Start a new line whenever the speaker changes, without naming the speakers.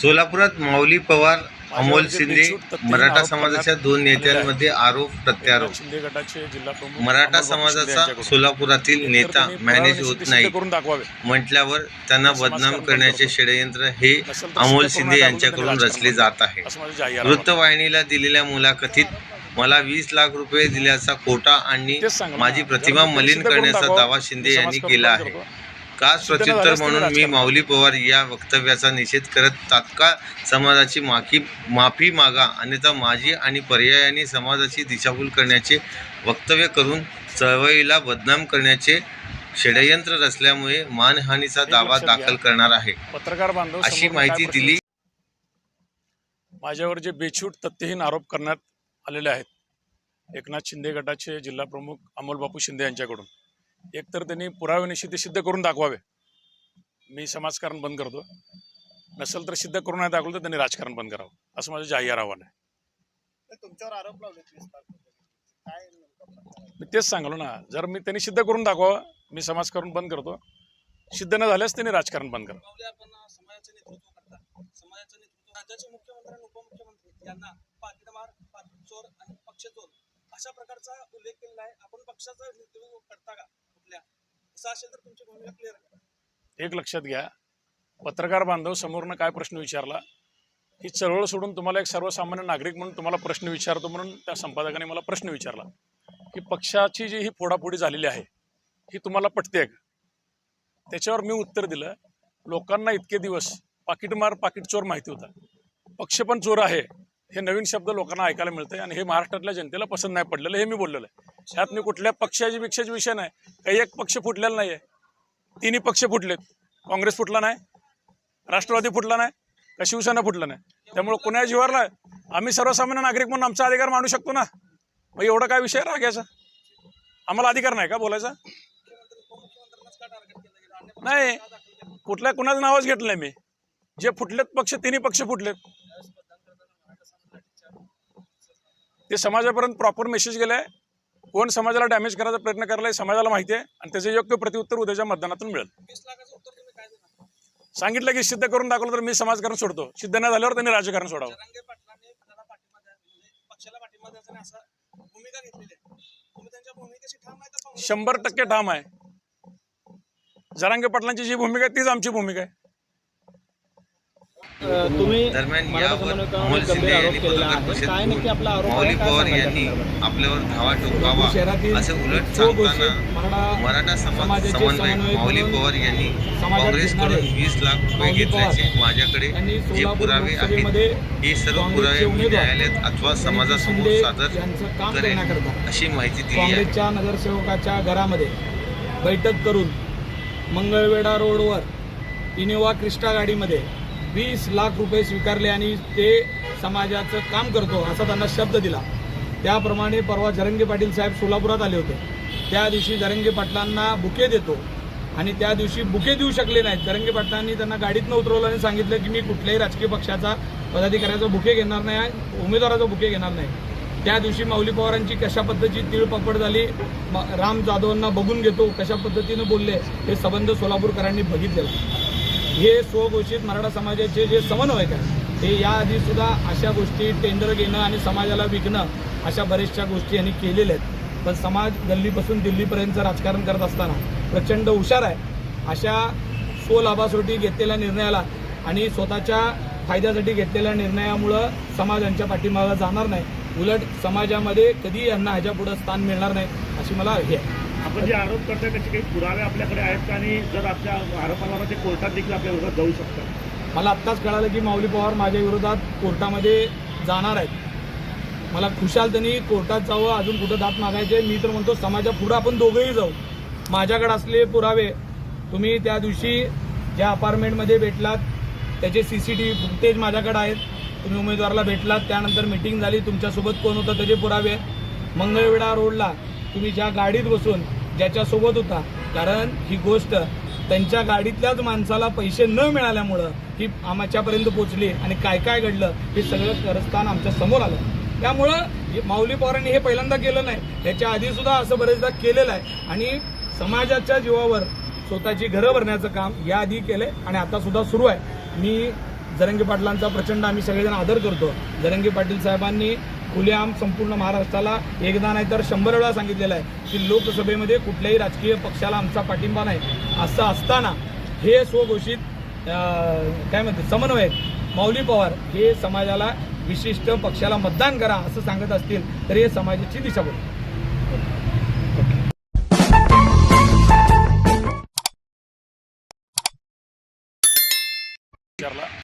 सोलापुरात माऊली पवार अमोल शिंदे मराठा समाजाच्या दोन नेत्यांमध्ये आरोप प्रत्यारोप मराठा समाजाचा. सोलापुरातील नेता मॅनेज होत नाही म्हटल्यावर त्यांना बदनाम
बंद
करण्याचे. षडयंत्र हे अमोल शिंदे यांच्याकडून रचले जात आहे. वृत्तवाहिनीला दिलेल्या मुलाखतीत मला वीस लाख रुपये दिल्याचा खोटा आणि. माझी प्रतिमा मलिन करण्याचा दावा शिंदे यांनी केला आहे
सिद्ध
प्रत्युत्तर म्हणून मी माऊली पवार या वक्तव्याचा निषेध करत तात्काळ समाजाची माफी माफी मागा अन्यथा माझी आणि पर्यायाने समाजाची दिशाभूल करण्याचे वक्तव्य करून चळवळीला बदनाम करण्याचे षडयंत्र रचल्यामुळे मानहानीचा दावा. दाखल करणार आहे.
पत्रकार बांधव
अशी माहिती दिली.
माझ्यावर जे बेछूट तथ्यहीन आरोप करण्यात आलेले आहेत एकनाथ शिंदे गटाचे जिल्हा प्रमुख अमोल बापू शिंदे यांच्याकडून. एकतर त्यांनी पुराव्यानिशी ते सिद्ध करून दाखवावे. मी समाजकारण बंद करतो नसेल तर सिद्ध करून नाही दाखवलं तर त्यांनी राजकारण बंद करावं. असं माझं जाहीर आव्हान आहे.
तुमच्यावर आरोप लावले?
मी तेच सांगलो ना जर मी त्यांनी सिद्ध करून दाखवावं मी समाजकारण बंद करतो. सिद्ध न झाल्यास त्यांनी राजकारण बंद करावं
माऊली आपण समाजाचं नेतृत्व करता. समाजाचं नेतृत्व राज्याचे मुख्यमंत्री आणि उपमुख्यमंत्री यांना पाकिटमार चोर आणि पक्षचोर अशा प्रकारचा उल्लेख केलेला आहे. आपण पक्षाचं नेतृत्व करता का? असं असेल तर तुमची भूमिका क्लिअर
एक लक्षात घ्या. पत्रकार बांधव समोरनं काय प्रश्न विचारला ही चळवळ सोडून तुम्हाला एक सर्वसामान्य नागरिक म्हणून तुम्हाला प्रश्न विचारतो म्हणून त्या संपादकाने मला प्रश्न विचारला. की पक्षाची जी ही फोडाफोडी झालेली आहे ही तुम्हाला पटते का? त्याच्यावर मी उत्तर दिलं लोकांना इतके दिवस पाकिटमार पाकिटचोर माहिती होता. पक्ष पण चोर आहे हे नवीन शब्द लोकांना ऐकायला मिळतंय आणि हे महाराष्ट्रातल्या जनतेला पसंत नाही पडलेलं हे मी बोललेलं आहे. ह्यात मी कुठल्या पक्षाची पेक्षाचे विषय नाही. काही एक पक्ष फुटलेला नाही आहे तिन्ही पक्ष फुटलेत. काँग्रेस फुटला नाही. राष्ट्रवादी फुटला नाही. का शिवसेना फुटला नाही? त्यामुळे कुणा जीवारला आम्ही सर्वसामान्य नागरिक म्हणून आमचा अधिकार मांडू शकतो ना? मग एवढा काय विषय रागायचा आम्हाला अधिकार नाही का बोलायचा? नाही. कुठल्या कुणाचं नावच घेतलं नाही मी. जे फुटलेत पक्ष तिन्ही पक्ष फुटलेत. ते समाजापर्यंत प्रॉपर मेसेज गेलाय. कोण समाजाला डॅमेज करायचा प्रयत्न करायला समाजाला माहिती आहे आणि त्याचे योग्य प्रत्युत्तर उद्याच्या मतदानातून मिळेल. सांगितलं की सिद्ध करून दाखवलं तर मी समाजकारण सोडतो. सिद्ध नाही झाल्यावर त्यांनी राजकारण सोडावं.
म्हणजे
शंभर टक्के ठाम आहे. जरांगे पाटलांची जी भूमिका आहे तीच आमची भूमिका आहे.
दरम्यान यावर शिंदे यांनी पत्रकार. परिषद? माऊली पवार यांनी? आपल्यावर धावा असं उलट सांगताना
मराठा
समाज
समन्वयक
माऊली पवार यांनी काँग्रेसकडून वीस लाख रुपये घेतल्याचे माझ्याकडे जे पुरावे आहेत हे सर्व पुरावे मी न्यायालयात अथवा समाजासमोर सादर करेन अशी माहिती दिली आहे
काँग्रेसच्या नगरसेवकाच्या घरामध्ये बैठक करून मंगळवेढा रोडवर इनोवा क्रिस्टा गाडीमध्ये वीस लाख रुपये स्वीकारले आणि ते समाजाचं काम करतो असा त्यांना शब्द दिला. त्याप्रमाणे परवा जरंगे पाटील साहेब सोलापुरात आले होते. त्या दिवशी झरंगे पाटलांना बुके देतो आणि त्या दिवशी बुके देऊ शकले नाहीत. झरंगे पाटलांनी त्यांना गाडीतनं उतरवलं आणि सांगितलं की मी कुठल्याही राजकीय पक्षाचा पदाधिकाऱ्याचा बुके घेणार नाही उमेदवाराचा बुके घेणार नाही. त्या दिवशी माऊली पवारांची कशा पद्धतीची तिळपपड झाली म- राम जाधवांना बघून घेतो कशा पद्धतीनं बोलले हे संबंध सोलापूरकरांनी बघितलेला. हे स्वघोषित मराठा समाजाचे जे समन्वयक आहे ते याआधी सुद्धा अशा गोष्टी टेंडर घेणं आणि समाजाला विकणं अशा बऱ्याचशा गोष्टी यांनी केलेल्या आहेत. पण समाज गल्लीपासून दिल्लीपर्यंतचं राजकारण करत असताना प्रचंड हुशार आहे. अशा स्वलाभासाठी घेतलेल्या निर्णयाला आणि स्वतःच्या फायद्यासाठी घेतलेल्या निर्णयामुळं समाज यांच्या पाठीमागं जाणार नाही. उलट समाजामध्ये कधी यांना ह्याच्या पुढं स्थान मिळणार नाही अशी मला हे आहे.
आपण जे आरोप करताय त्याचे काही पुरावे आपल्याकडे आहेत का? आणि जर आपल्या आरोपांवर ते कोर्टात देखील आपल्या विरोधात जाऊ शकतात.
मला आत्ताच कळालं की माऊली पवार माझ्या विरोधात कोर्टामध्ये जाणार आहेत. मला खुशाल त्यांनी कोर्टात जावं अजून कुठं दात मागायचे मी तर म्हणतो समाजा पुढं आपण दोघंही जाऊ. माझ्याकडे असले पुरावे तुम्ही त्या दिवशी ज्या अपार्टमेंटमध्ये भेटलात त्याचे C C T V footage माझ्याकडे आहेत. तुम्ही उमेदवाराला भेटलात त्यानंतर मिटिंग झाली तुमच्यासोबत कोण होतं त्याचे पुरावे. मंगळवेढा रोडला तुम्ही ज्या गाडीत बसून ज्याच्यासोबत होता कारण ही गोष्ट त्यांच्या गाडीतल्याच माणसाला पैसे न मिळाल्यामुळं ही आमच्यापर्यंत पोहोचली आणि काय काय घडलं हे सगळं करस्थान आमच्यासमोर आलं. त्यामुळं माऊली पवारांनी हे पहिल्यांदा केलं नाही. याच्या आधी सुद्धा असं बरेचदा केलेलं आहे. आणि समाजाच्या जीवावर स्वतःची घरं भरण्याचं काम याआधी आहे आणि आता सुद्धा सुरू आहे. मी जरंगी पाटलांचा प्रचंड आम्ही सगळेजण आदर करतो. जरंगी पाटील साहेबांनी खुलेआम संपूर्ण महाराष्ट्राला एकदा नाही तर शंभर वेळा सांगितलेलं आहे की लोकसभेमध्ये कुठल्याही राजकीय पक्षाला आमचा पाठिंबा नाही. असं असताना हे स्वघोषित काय म्हणते समन्वयक माऊली पवार हे समाजाला विशिष्ट पक्षाला मतदान करा असं सांगत असतील तर हे समाजाची दिशाभूल